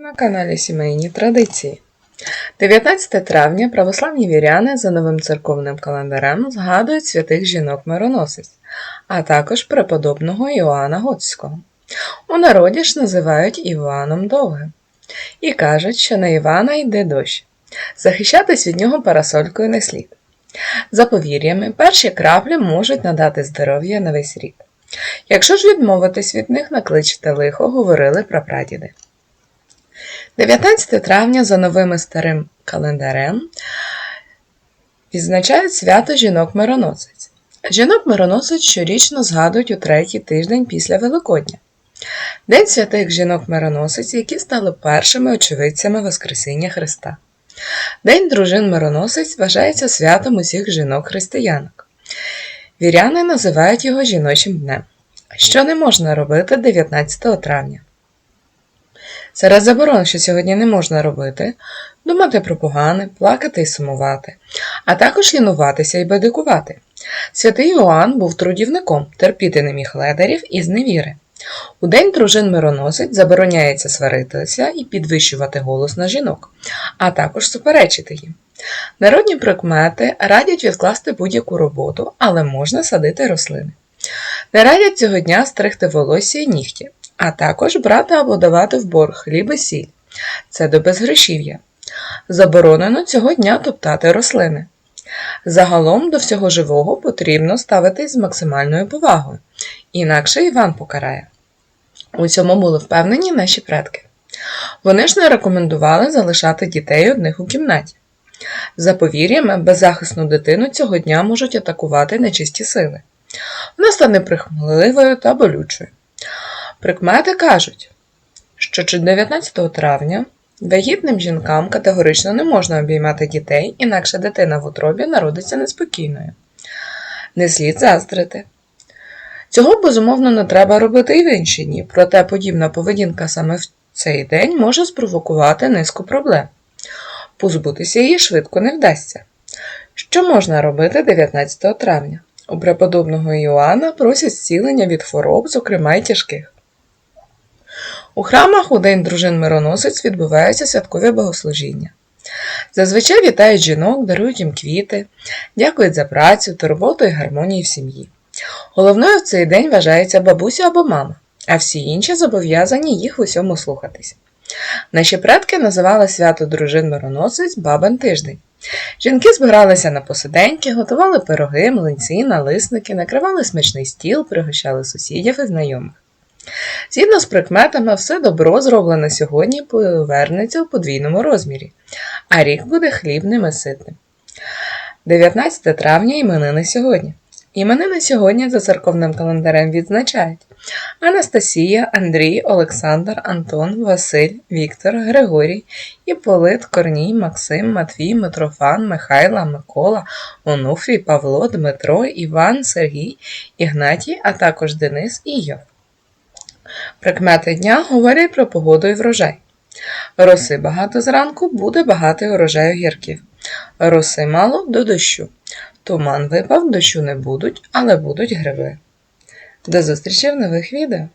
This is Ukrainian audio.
на каналі Сімейні Традиції. 19 травня православні віряни за новим церковним календарем згадують святих жінок-мироносиць, а також преподобного Іоанна Готського. У народі ж називають Іваном Довгим і кажуть, що на Івана йде дощ. Захищатись від нього парасолькою не слід. За повір'ями, перші краплі можуть надати здоров'я на весь рік. Якщо ж відмовитись від них, накличте лихо, говорили прапрадіди. 19 травня за новим старим календарем відзначають свято жінок-мироносиць. Жінок-мироносиць щорічно згадують у третій тиждень після Великодня. День святих жінок-мироносиць, які стали першими очевидцями Воскресіння Христа. День дружин мироносиць вважається святом усіх жінок-християнок. Віряни називають його жіночим днем. Що не можна робити 19 травня? Серед заборон, що сьогодні не можна робити, думати про погане, плакати і сумувати, а також лінуватися і бедикувати. Святий Іоанн був трудівником, терпіти не міг ледарів і зневіри. У день дружин мироносить забороняється сваритися і підвищувати голос на жінок, а також суперечити їм. Народні прикмети радять відкласти будь-яку роботу, але можна садити рослини. Не радять цього дня стригти волосся і нігті, а також брати або давати в борг хліб і сіль. Це до безгрошів'я. Заборонено цього дня топтати рослини. Загалом до всього живого потрібно ставитись з максимальною повагою, інакше Іван покарає. У цьому були впевнені наші предки. Вони ж не рекомендували залишати дітей одних у кімнаті. За повір'ями, беззахисну дитину цього дня можуть атакувати нечисті сили. Вона стане прихмливою та болючою. Прикмети кажуть, що 19 травня вагітним жінкам категорично не можна обіймати дітей, інакше дитина в утробі народиться неспокійною. Не слід заздрити. Цього, безумовно, не треба робити і в інші дні, проте подібна поведінка саме в цей день може спровокувати низку проблем. Позбутися її швидко не вдасться. Що можна робити 19 травня? У преподобного Іоанна просять зцілення від хвороб, зокрема й тяжких. У храмах у День дружин мироносиць відбуваються святкові богослужіння. Зазвичай вітають жінок, дарують їм квіти, дякують за працю, турботу і гармонію в сім'ї. Головною в цей день вважається бабуся або мама, а всі інші зобов'язані їх в усьому слухатись. Наші предки називали свято дружин мироносиць Бабин тиждень. Жінки збиралися на посиденьки, готували пироги, млинці, налисники, накривали смачний стіл, пригощали сусідів і знайомих. Згідно з прикметами, все добро зроблене сьогодні повернеться в подвійному розмірі, а рік буде хлібним і ситним. 19 травня іменини сьогодні. Іменини сьогодні за церковним календарем відзначають Анастасія, Андрій, Олександр, Антон, Василь, Віктор, Григорій, Іполит, Корній, Максим, Матвій, Митрофан, Михайла, Микола, Онуфрій, Павло, Дмитро, Іван, Сергій, Ігнатій, а також Денис і Йов. Прикмети дня говорять про погоду і врожай. Роси багато зранку буде багато урожаю гірків. Роси мало до дощу. Туман випав, дощу не будуть, але будуть гриби. До зустрічі в нових відео!